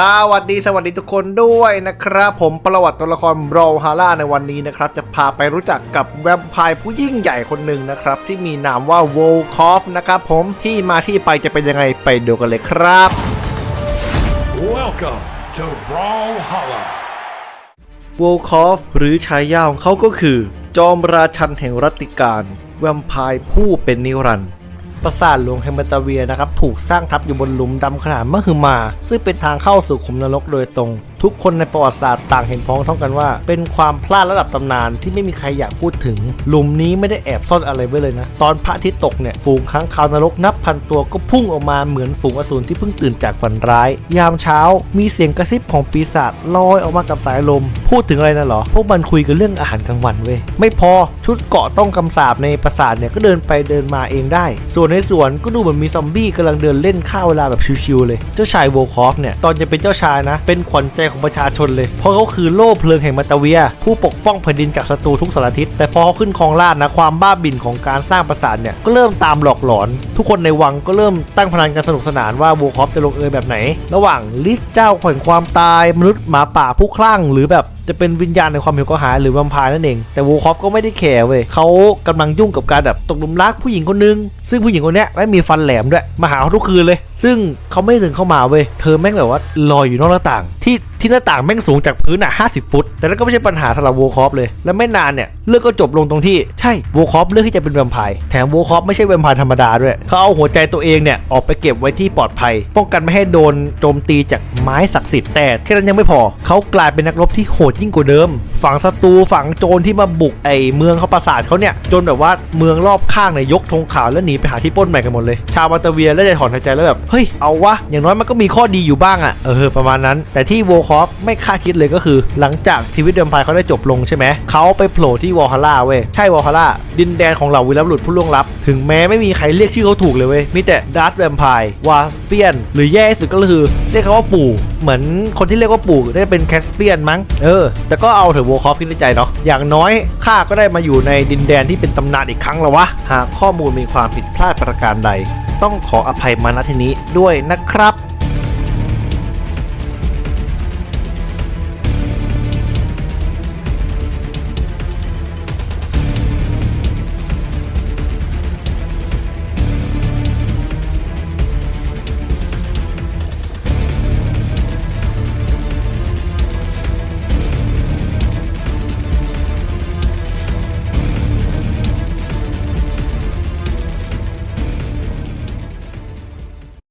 สวัสดีสวัสดีทุกคนด้วยนะครับ ผมประวัติตัวละครโรฮาร่าในวันนี้นะครับ จะพาไปรู้จักกับแวมไพร์ผู้ยิ่งใหญ่คนหนึ่งนะครับ ที่มีนามว่าโวลคอฟนะครับผมที่มาที่ไปจะเป็นยังไงไปดูกันเลยครับ Welcome to Brawlhalla. โวลคอฟหรือฉายาของเขาก็คือ จอมราชันแห่งรัตติการแวมไพร์ผู้เป็นนิรันดร์ ปราสาทหลวงแฮมเบตาเวียนะครับถูกสร้างทับอยู่บนหลุมดำขนาดมหึมา ซึ่งเป็นทางเข้าสู่ขุมนรกโดยตรง ทุกคนในประวัติศาสตร์ต่างเห็นพ้องต้องกันว่า เป็นความพลาดระดับตำนานที่ไม่มีใครอยากพูดถึง หลุมนี้ไม่ได้แอบซ่อนอะไรไว้เลยนะ ตอนพระอาทิตย์ตกเนี่ยฝูงค้างคาวนรกนับพันตัวก็พุ่งออกมาเหมือนฝูงอสูรที่เพิ่งตื่นจากฝันร้าย ยามเช้ามีเสียงกระซิบของปีศาจลอยออกมากับสายลมพูดถึงอะไรนะเหรอ พวกมันคุยกันเรื่องอาหารกลางวันเว้ย ไม่พอชุดเกาะต้องกำสาบในปราสาทเนี่ยก็เดินไปเดินมาเองได้ ส่วนในสวนก็ดูเหมือนมีซอมบี้กำลังเดินเล่นข้าวเวลาแบบชิวๆเลย เจ้าชายโวคอฟเนี่ยตอนจะเป็นเจ้าชายนะ เป็นขวัญใจของประชาชนเลย เพราะเขาคือโล่เพลิงแห่งมาตาเวีย ผู้ปกป้องแผ่นดินจากศัตรูทุกสารทิศ แต่พอเขาขึ้นครองราชนะความบ้าบิ่นของการสร้างปราสาทเนี่ยก็เริ่มตามหลอกหลอน ทุกคนในวังก็เริ่มตั้งพนันกันสนุกสนานว่าโวคอฟจะลงเอยแบบไหน ระหว่างลิสเจ้าแห่งความตายมนุษย์หมาป่าผู้คลั่งหรือแบบจะเป็นวิญญาณในความหิวกระหายหรือวัมพายนั่นเอง แต่วูคอฟก็ไม่ได้แคร์เว้ยเขากำลังยุ่งกับการแบบตกหลุมรักผู้หญิงคนนึง ซึ่งผู้หญิงคนนี้ไม่มีฟันแหลมด้วยมาหาเขาทุกคืนเลยซึ่งเขาไม่เดินเข้ามาเว้ย เธอแม่งแบบว่าลอยอยู่นอกหน้าต่าง ที่ที่หน้าต่างแม่งสูงจากพื้นอะ50 ฟุต แต่นั่นก็ไม่ใช่ปัญหาสำหรับวูคอฟเลย และไม่นานเนี่ย เรื่องก็จบลงตรงที่ใช่โวคอฟเลือกที่จะเป็นแวมไพร์แถมโวคอฟไม่ใช่แวมไพร์ธรรมดาด้วย เขาเอาหัวใจตัวเองเนี่ย ออกไปเก็บไว้ที่ปลอดภัย ป้องกันไม่ให้โดนโจมตีจากไม้ศักดิ์สิทธิ์แต่แค่นั้นยังไม่พอ เขากลายเป็นนักรบที่โหดยิ่งกว่าเดิม ฝังศัตรูฝังโจรที่มาบุกไอเมืองเขาปราสาทเขาเนี่ยจนแบบว่าเมืองรอบข้างเนี่ยยกธงขาวแล้วหนีไปหาที่ปล้นใหม่กันหมดเลย ชาวมาตาเวียแล้วจถอนหายใจแล้วแบบเฮ้ย เอาวะ อย่างน้อยมันก็มีข้อดีอยู่บ้างอะเออ ประมาณนั้น แต่ที่โวคอฟไม่คาดคิดเลยก็คือ หลังจากชีวิตเดิมพายเขาได้จบลงใช่ไหม เขาไปโผล่ที่วอลฮาร่าเว้ย ใช่วอลฮาร่า ดินแดนของเหล่าวีรบุรุษผู้ล่วงลับ ถึงแม้ไม่มีใครเรียกชื่อเขาถูกเลยเว้ย มีแต่ดัสแวมพร์วาสเปียน หรือแย่สุดก็คือ เรียกเขาว่าปู่ เหมือนคนที่เรียกว่าปู่ได้เป็นแคสเปียนมั้ง เออ แต่ก็เอาเถอะโวคอฟคิดในใจเนาะ อย่างน้อยข้าก็ได้มาอยู่ในดินแดนที่เป็นตำนานอีกครั้งแล้ววะ หากข้อมูลมีความผิดพลาดประการใด ต้องขออภัยมาณที่นี้ด้วยนะครับ